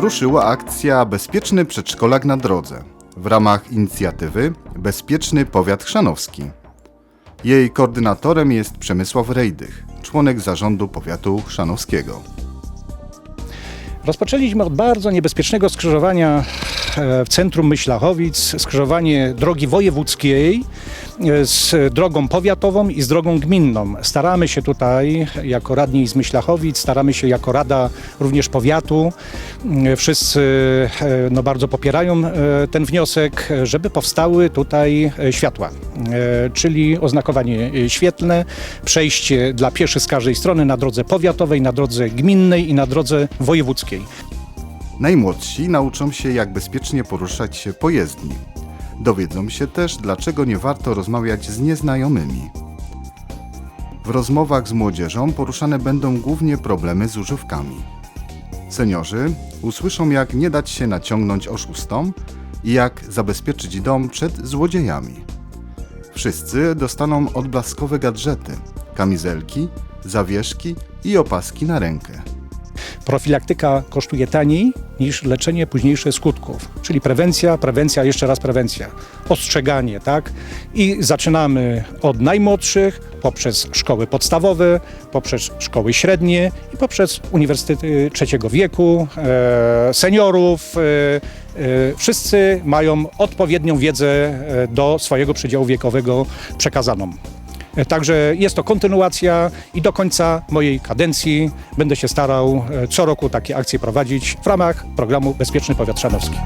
ruszyła akcja Bezpieczny Przedszkolak na Drodze w ramach inicjatywy Bezpieczny Powiat Chrzanowski. Jej koordynatorem jest Przemysław Rejdych, członek zarządu powiatu chrzanowskiego. Rozpoczęliśmy od bardzo niebezpiecznego skrzyżowania e, w centrum Myślachowic, skrzyżowanie drogi wojewódzkiej e, z drogą powiatową i z drogą gminną. Staramy się tutaj, jako radni z Myślachowic, staramy się jako rada również powiatu, wszyscy e, no, bardzo popierają e, ten wniosek, żeby powstały tutaj e, światła, e, czyli oznakowanie e, świetlne, przejście dla pieszych z każdej strony na drodze powiatowej, na drodze gminnej i na drodze wojewódzkiej. Najmłodsi nauczą się, jak bezpiecznie poruszać się po jezdni. Dowiedzą się też, dlaczego nie warto rozmawiać z nieznajomymi. W rozmowach z młodzieżą poruszane będą głównie problemy z używkami. Seniorzy usłyszą, jak nie dać się naciągnąć oszustom i jak zabezpieczyć dom przed złodziejami. Wszyscy dostaną odblaskowe gadżety, kamizelki, zawieszki i opaski na rękę. Profilaktyka kosztuje taniej niż leczenie późniejsze skutków, czyli prewencja, prewencja, jeszcze raz prewencja, ostrzeganie, tak? I zaczynamy od najmłodszych, poprzez szkoły podstawowe, poprzez szkoły średnie i poprzez uniwersytety trzeciego wieku, e, seniorów. E, e, wszyscy mają odpowiednią wiedzę e, do swojego przedziału wiekowego przekazaną. E, także jest to kontynuacja i do końca mojej kadencji będę się starał e, co roku takie akcje prowadzić w ramach programu Bezpieczny Powiat Szanowski.